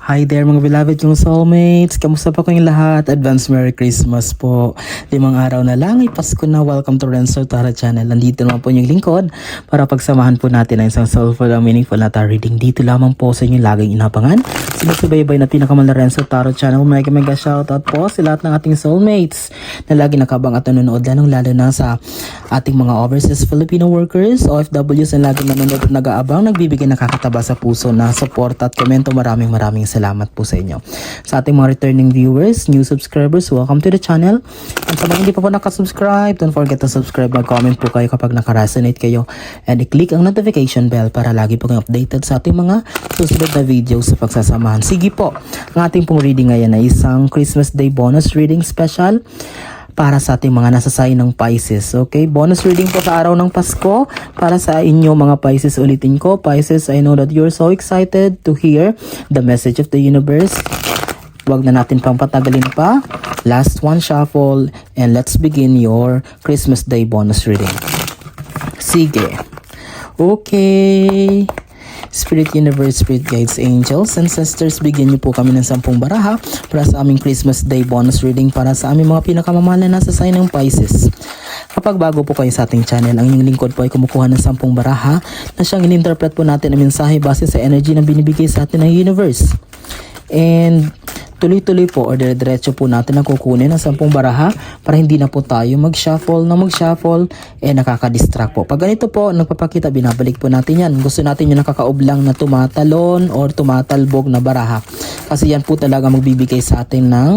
Hi there mga beloved kong soulmates! Kamusta po kayong lahat? Advance Merry Christmas po! Limang araw na lang, ay Pasko na. Welcome to Renzo Tara Channel. Nandito naman po yung lingkod para pagsamahan po natin ang isang soulful and meaningful na tarot reading. Dito lamang po sa inyo laging inapangan. Sinusubaybay na pinakamahal na Renzo Tara Channel. Mega mega shoutout po sa lahat ng ating soulmates na lagi nakabang at nanonood lalong lalo na sa ating mga overseas Filipino workers, OFWs na lagi nanonood at nag-aabang, nagbibigay nakakataba sa puso na support at komento. Maraming maraming salamat po sa inyo. Sa ating mga returning viewers, new subscribers, welcome to the channel. At sa mga hindi pa po nakasubscribe, don't forget to subscribe, mag-comment po kayo kapag nakaresonate kayo and i-click ang notification bell para lagi po kayong updated sa ating mga susunod na videos sa pagsasamahan. Sige po, ang ating pong reading ngayon ay isang Christmas Day bonus reading special para sa ating mga nasa sign ng Pisces. Okay, bonus reading po sa araw ng Pasko para sa inyo mga Pisces. Ulitin ko, Pisces, I know that you're so excited to hear the message of the universe. Huwag na natin pang patagalin pa. Last one shuffle and let's begin your Christmas Day bonus reading. Sige. Okay. Spirit Universe, Spirit Guides, Angels, and Sisters, bigyan niyo po kami ng sampung baraha para sa aming Christmas Day bonus reading para sa aming mga pinakamamahal na nasa sign ng Pisces. Kapag bago po kayo sa ating channel, ang inyong lingkod po ay kumukuha ng sampung baraha na siyang in-interpret po natin ang mensahe base sa energy na binibigay sa atin ng universe. And tuloy-tuloy po or dire-diretso po natin ang kukunin ng sampung baraha para hindi na po tayo mag-shuffle na mag-shuffle eh nakaka-distract po. Pag ganito po, nagpapakita, binabalik po natin yan. Gusto natin yung nakakaublang na tumatalon or tumatalbog na baraha. Kasi yan po talaga magbibigay sa atin ng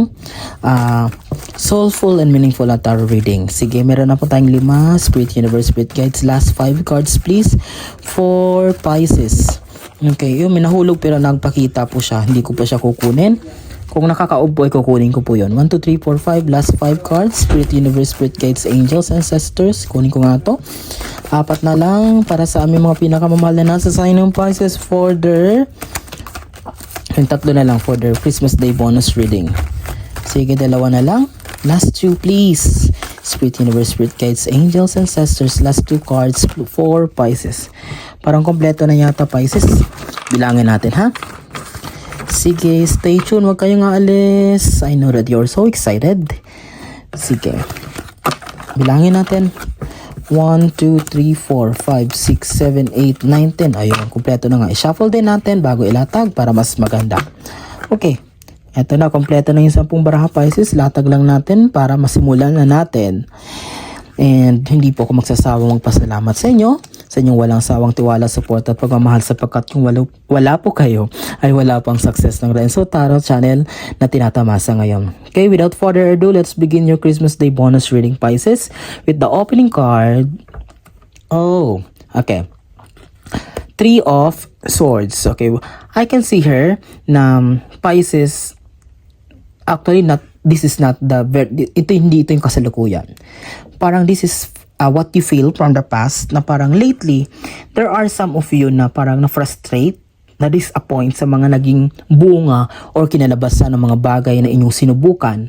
ah, soulful and meaningful na tarot reading. Sige, meron na po tayong lima. Spirit Universe, Spirit Guides. Last five cards please for Pisces. Okay, yung minahulog pero nagpakita po siya. Hindi ko pa siya kukunin. Kung nakakaob po, ay kukunin ko po yun. 1, 2, 3, 4, 5. Last 5 cards. Spirit Universe, Spirit Guides, Angels, Ancestors. Kunin ko nga to. Apat na lang para sa aming mga pinakamamahal na nasa sign ng Pisces for their yung tatlo na lang for their Christmas Day bonus reading. Sige, dalawa na lang. Last two, please. Spirit Universe, Spirit Guides, Angels, Ancestors. Last two cards for Pisces. Parang kompleto na yata Pisces. Bilangin natin, ha? Sige, stay tuned. Huwag kayong aalis. I know that you're so excited. Sige. Bilangin natin. 1, 2, 3, 4, 5, 6, 7, 8, 9, 10. Ayun, kumpleto na nga. I-shuffle din natin bago ilatag para mas maganda. Okay. Eto na, kompleto na yung 10 baraha Pisces. Latag lang natin para masimulan na natin. And hindi po ako magsasawang magpasalamat sa inyo, sa inyong walang sawang tiwala, support at pagmamahal sapagkat kung wala, wala po kayo, ay wala pang success ng Renzo Tarot channel na tinatamasa ngayon. Okay, without further ado, let's begin your Christmas Day bonus reading Pisces with the opening card. Oh, okay. Three of Swords. Okay, I can see her na Pisces actually not this is not the ito hindi ito yung kasalukuyan parang this is uh, what you feel from the past na parang lately there are some of you na parang na frustrate na disappoint sa mga naging bunga or kinalabasan ng mga bagay na inyong sinubukan.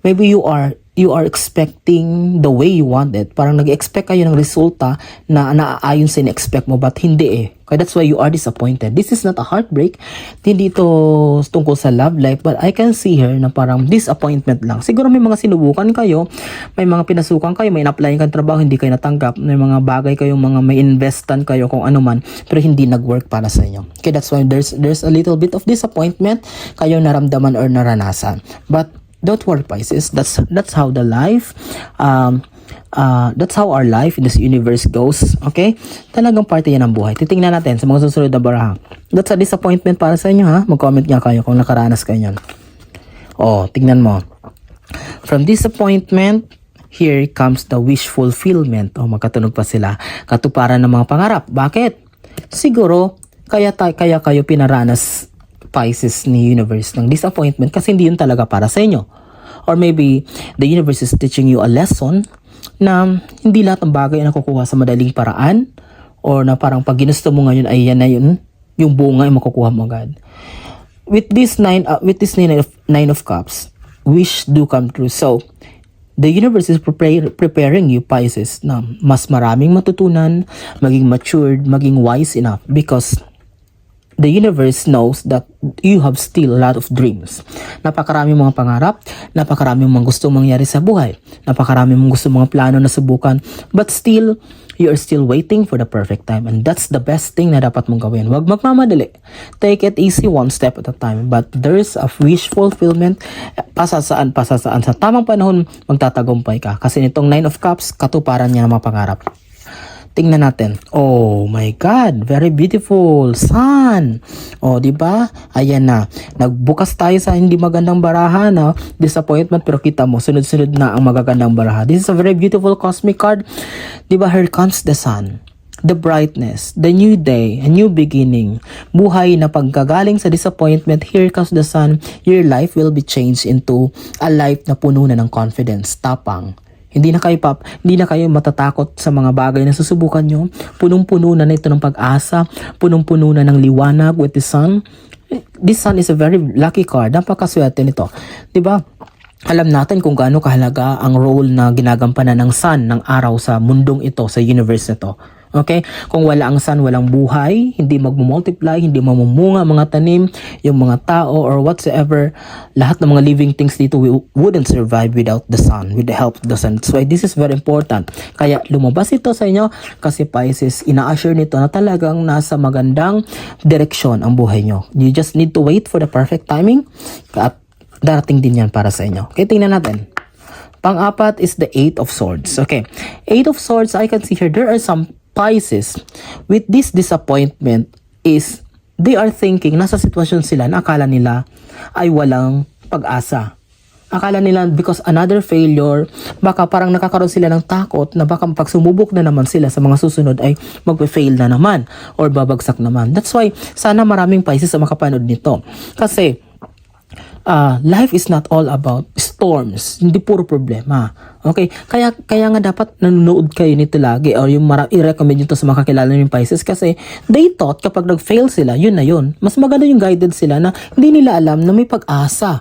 Maybe you are you are expecting the way you want it. Parang nag-expect kayo ng resulta na naaayon sa in-expect mo but hindi eh. Kaya that's why you are disappointed. This is not a heartbreak. Hindi ito tungkol sa love life but I can see her na parang disappointment lang. Siguro may mga sinubukan kayo, may mga pinasukan kayo, may in-apply kang trabaho, hindi kayo natanggap, may mga bagay kayo, mga may investan kayo kung ano man, pero hindi nag-work para sa inyo. Okay, that's why there's there's a little bit of disappointment kayo naramdaman or naranasan. But don't worry Pisces. That's that's how the life um uh, that's how our life in this universe goes okay? Talagang parte yan ng buhay. Titingnan natin sa mga susunod na baraha. That's a disappointment para sa inyo ha? Mag-comment nga kayo kung nakaranas kayo yan oh tingnan mo. From disappointment here comes the wish fulfillment. Oh magkatunog pa sila. Katuparan ng mga pangarap. Bakit? Siguro kaya kaya kayo pinaranas Pisces ni universe ng disappointment kasi hindi yun talaga para sa inyo. Or maybe the universe is teaching you a lesson na hindi lahat ng bagay ay nakukuha sa madaling paraan or na parang pag ginusto mo ngayon ay yan na yun, yung bunga ay makukuha mo agad. With this nine, uh, with this nine of, nine of cups, wish do come true. So, the universe is prepare, preparing you, Pisces, na mas maraming matutunan, maging matured, maging wise enough because the universe knows that you have still a lot of dreams. Napakarami mga pangarap, napakarami mga gusto mangyari sa buhay, napakarami mga gusto mga plano na subukan, but still, you are still waiting for the perfect time and that's the best thing na dapat mong gawin. Huwag magmamadali. Take it easy one step at a time. But there's a wish fulfillment pasasaan, pasasaan. Sa tamang panahon, magtatagumpay ka. Kasi nitong Nine of Cups, katuparan niya ng mga pangarap. Tingnan natin. Oh my God, very beautiful. Sun. Oh, di ba? Ayan na. Nagbukas tayo sa hindi magandang baraha na disappointment pero kita mo sunod-sunod na ang magagandang baraha. This is a very beautiful cosmic card. Di ba? Here comes the sun. The brightness, the new day, a new beginning. Buhay na pagkagaling sa disappointment, here comes the sun, your life will be changed into a life na puno na ng confidence, tapang, hindi na kayo pap, hindi na kayo matatakot sa mga bagay na susubukan nyo. Punong-puno na nito ng pag-asa, punong-puno na ng liwanag with the sun. This sun is a very lucky card. Napakaswerte nito. 'Di ba? Alam natin kung gaano kahalaga ang role na ginagampanan ng sun, ng araw sa mundong ito, sa universe na. Okay? Kung wala ang sun, walang buhay, hindi magmumultiply, hindi mamumunga mga tanim, yung mga tao or whatsoever, lahat ng mga living things dito we wouldn't survive without the sun, with the help of the sun. That's why this is very important. Kaya lumabas ito sa inyo kasi Pisces, ina-assure nito na talagang nasa magandang direksyon ang buhay nyo. You just need to wait for the perfect timing at darating din yan para sa inyo. Okay, tingnan natin. Pang-apat is the Eight of Swords. Okay. Eight of Swords, I can see here, there are some Pisces with this disappointment is they are thinking, nasa sitwasyon sila na akala nila ay walang pag-asa. Akala nila because another failure, baka parang nakakaroon sila ng takot na baka pag sumubok na naman sila sa mga susunod ay magpe-fail na naman or babagsak naman. That's why sana maraming Pisces sa makapanood nito. Kasi uh, life is not all about storms. Hindi puro problema. Okay? Kaya kaya nga dapat nanonood kayo nito lagi or yung mara- i-recommend nyo to sa mga kakilala yung Pisces kasi they thought kapag nag-fail sila, yun na yun. Mas maganda yung guided sila na hindi nila alam na may pag-asa.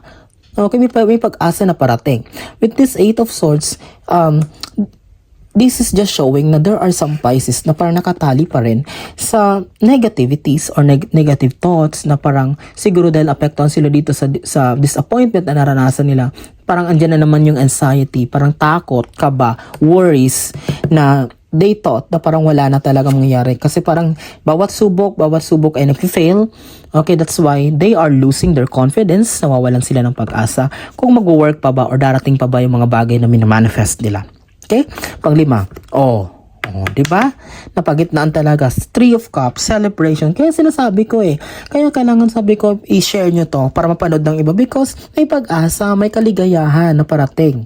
Okay, may, may pag-asa na parating. With this Eight of Swords, um, this is just showing na there are some Pisces na parang nakatali pa rin sa negativities or neg- negative thoughts na parang siguro dahil apektuhan sila dito sa, sa disappointment na naranasan nila. Parang andyan na naman yung anxiety, parang takot, kaba, worries na they thought na parang wala na talaga mangyayari. Kasi parang bawat subok, bawat subok ay nag-fail. Okay, that's why they are losing their confidence. Nawawalan sila ng pag-asa kung mag-work pa ba or darating pa ba yung mga bagay na minamanifest nila. Okay? Panglima. Oh. Oh, 'di ba? Napagitnaan talaga. Three of Cups, celebration. Kaya sinasabi ko eh. Kaya kailangan sabi ko i-share nyo to para mapanood ng iba because may pag-asa, may kaligayahan na parating.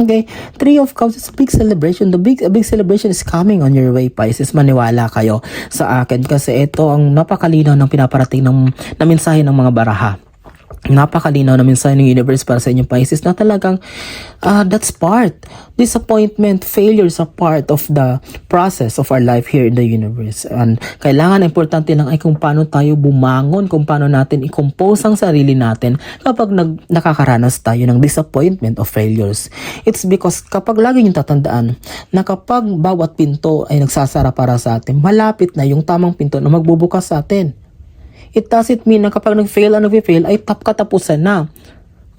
Okay? Three of Cups is a big celebration. The big a big celebration is coming on your way, Pisces. Maniwala kayo sa akin kasi ito ang napakalinaw ng pinaparating ng na mensahe ng mga baraha napakalinaw na mensahe ng universe para sa inyong Pisces na talagang uh, that's part. Disappointment, failures are part of the process of our life here in the universe. And kailangan, importante lang ay kung paano tayo bumangon, kung paano natin i-compose ang sarili natin kapag nag, nakakaranas tayo ng disappointment of failures. It's because kapag lagi yung tatandaan na kapag bawat pinto ay nagsasara para sa atin, malapit na yung tamang pinto na magbubukas sa atin. It doesn't mean na kapag nag-fail ang nag-fail ay tap katapusan na.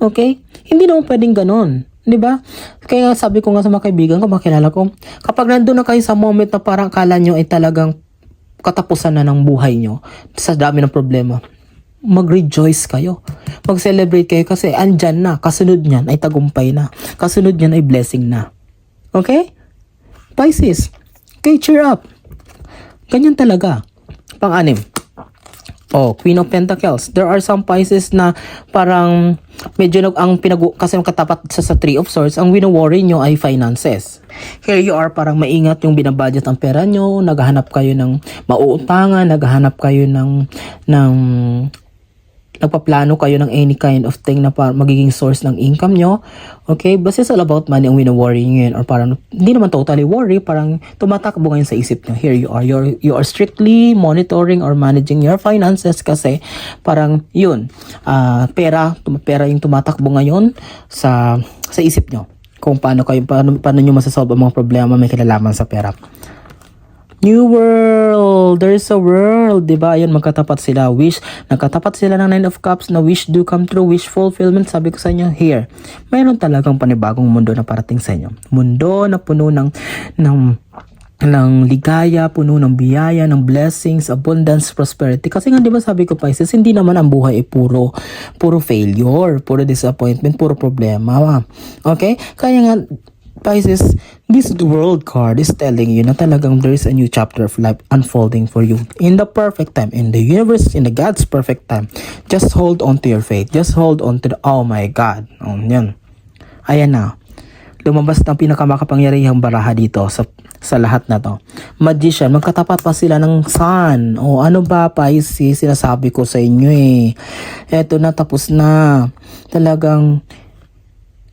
Okay? Hindi naman pwedeng ganon. Di ba? Kaya sabi ko nga sa mga kaibigan ko, makilala ko, kapag nandun na kayo sa moment na parang akala nyo ay talagang katapusan na ng buhay nyo sa dami ng problema, mag-rejoice kayo. Mag-celebrate kayo kasi andyan na, kasunod niyan ay tagumpay na. Kasunod niyan ay blessing na. Okay? Pisces, okay, cheer up. Ganyan talaga. Pang-anim, Oh, Queen of Pentacles. There are some Pisces na parang medyo nag ang pinag kasi katapat sa, sa Three of Swords, ang wino-worry nyo ay finances. Here you are parang maingat yung binabudget ang pera nyo, naghahanap kayo ng mauutangan, naghahanap kayo ng ng nagpaplano kayo ng any kind of thing na para magiging source ng income nyo. Okay? Basta it's all about money ang wino-worry nyo yun. Or parang, hindi naman totally worry, parang tumatakbo ngayon sa isip nyo. Here you are. You're, you are strictly monitoring or managing your finances kasi parang yun, ah, pera, pera yung tumatakbo ngayon sa, sa isip nyo. Kung paano kayo, paano, paano nyo masasolve ang mga problema may kinalaman sa pera. New world! There's a world! Diba? Ayun, magkatapat sila. Wish. Nagkatapat sila ng Nine of Cups na wish do come true. Wish fulfillment. Sabi ko sa inyo, here. Mayroon talagang panibagong mundo na parating sa inyo. Mundo na puno ng, ng ng ligaya, puno ng biyaya, ng blessings, abundance, prosperity. Kasi nga 'di ba sabi ko Pisces, hindi naman ang buhay ay puro puro failure, puro disappointment, puro problema. Okay? Kaya nga Pisces, this world card is telling you na talagang there is a new chapter of life unfolding for you in the perfect time, in the universe, in the God's perfect time. Just hold on to your faith. Just hold on to the, oh my God. Oh, yan. Ayan na lumabas ng pinakamakapangyarihang baraha dito sa sa lahat na to. Magician, magkatapat pa sila ng sun. O ano ba Pisces, sinasabi ko sa inyo eh. Eto na, tapos na. Talagang,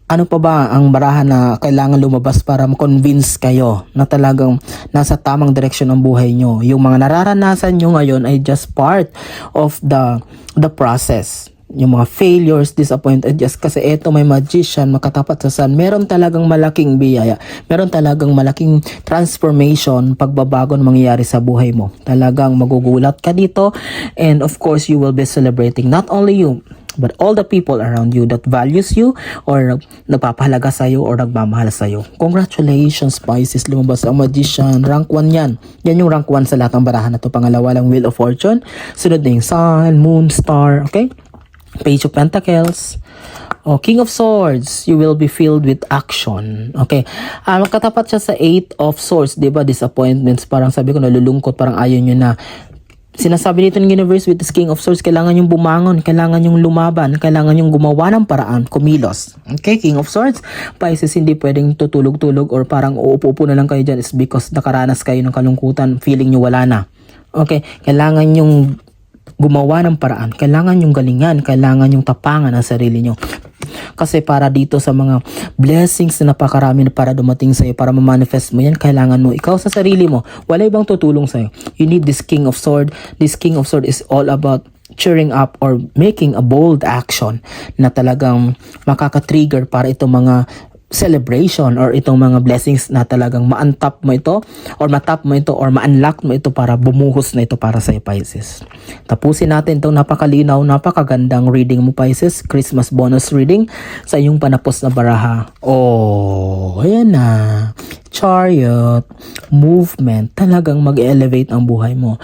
ano pa ba ang baraha na kailangan lumabas para ma-convince kayo na talagang nasa tamang direksyon ang buhay nyo. Yung mga nararanasan nyo ngayon ay just part of the the process yung mga failures, disappointed just kasi eto may magician makatapat sa sun, meron talagang malaking biyaya, meron talagang malaking transformation, pagbabago na mangyayari sa buhay mo. Talagang magugulat ka dito and of course you will be celebrating not only you, but all the people around you that values you or nagpapahalaga sa iyo or nagmamahal sa iyo. Congratulations Pisces, lumabas ang magician, rank 1 yan. Yan yung rank 1 sa lahat ng barahan na to. Pangalawa lang Wheel of Fortune, sunod na yung Sun, Moon, Star, okay? Page of Pentacles. O, King of Swords, you will be filled with action. Okay. Ah, magkatapat siya sa Eight of Swords, 'di ba? Disappointments, parang sabi ko nalulungkot, parang ayaw niyo na Sinasabi dito ng universe with this King of Swords, kailangan yung bumangon, kailangan yung lumaban, kailangan yung gumawa ng paraan, kumilos. Okay, King of Swords, Pisces, hindi pwedeng tutulog-tulog or parang uupo-upo na lang kayo dyan is because nakaranas kayo ng kalungkutan, feeling nyo wala na. Okay, kailangan yung gumawa ng paraan. Kailangan yung galingan, kailangan yung tapangan ang sarili nyo. Kasi para dito sa mga blessings na napakarami na para dumating sa'yo, para ma-manifest mo yan, kailangan mo, ikaw sa sarili mo, wala ibang tutulong sa'yo. You need this King of Sword. This King of Sword is all about cheering up or making a bold action na talagang makaka-trigger para itong mga celebration or itong mga blessings na talagang ma-untap mo ito or matap mo ito or ma-unlock mo ito para bumuhos na ito para sa Pisces. Tapusin natin itong napakalinaw, napakagandang reading mo Pisces, Christmas bonus reading sa iyong panapos na baraha. Oh, ayan na. Chariot, movement, talagang mag-elevate ang buhay mo.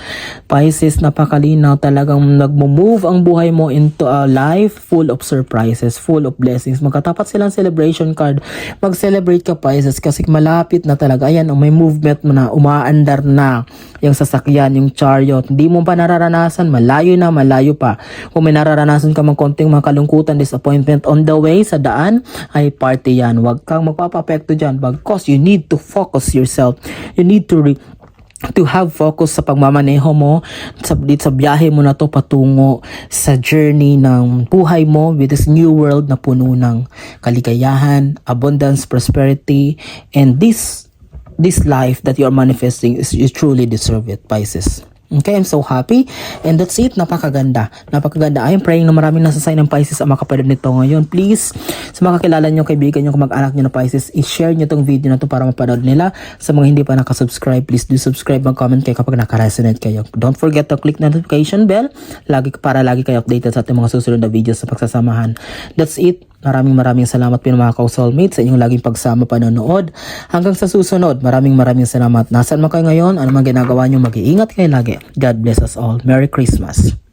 Pisces, napakalinaw, talagang nagmo-move ang buhay mo into a life full of surprises, full of blessings. Magkatapat silang celebration card. Mag-celebrate ka, Pisces, kasi malapit na talaga. Ayan, oh, may movement mo na, umaandar na yung sasakyan, yung chariot. Hindi mo pa nararanasan, malayo na, malayo pa. Kung may nararanasan ka mang konting mga kalungkutan, disappointment on the way, sa daan, ay party yan. Huwag kang magpapapekto dyan because you need to focus yourself. You need to to have focus sa pagmamaneho mo sa, sa biyahe mo na to patungo sa journey ng buhay mo with this new world na puno ng kaligayahan, abundance, prosperity, and this this life that you are manifesting is you truly deserve it, Pisces. Okay, I'm so happy. And that's it. Napakaganda. Napakaganda. I am praying na maraming nasa sign ng Pisces ang makapanood nito ngayon. Please, sa mga kakilala nyo, kaibigan nyo, mag-anak nyo na Pisces, i-share nyo tong video na to para mapanood nila. Sa mga hindi pa nakasubscribe, please do subscribe, mag-comment kayo kapag nakaresonate kayo. Don't forget to click notification bell lagi para lagi kayo updated sa ating mga susunod na videos sa pagsasamahan. That's it. Maraming maraming salamat po mga ka-soulmate sa inyong laging pagsama panonood. Hanggang sa susunod, maraming maraming salamat. Nasaan man kayo ngayon, ano man ginagawa nyo, mag-iingat kayo lagi. God bless us all. Merry Christmas.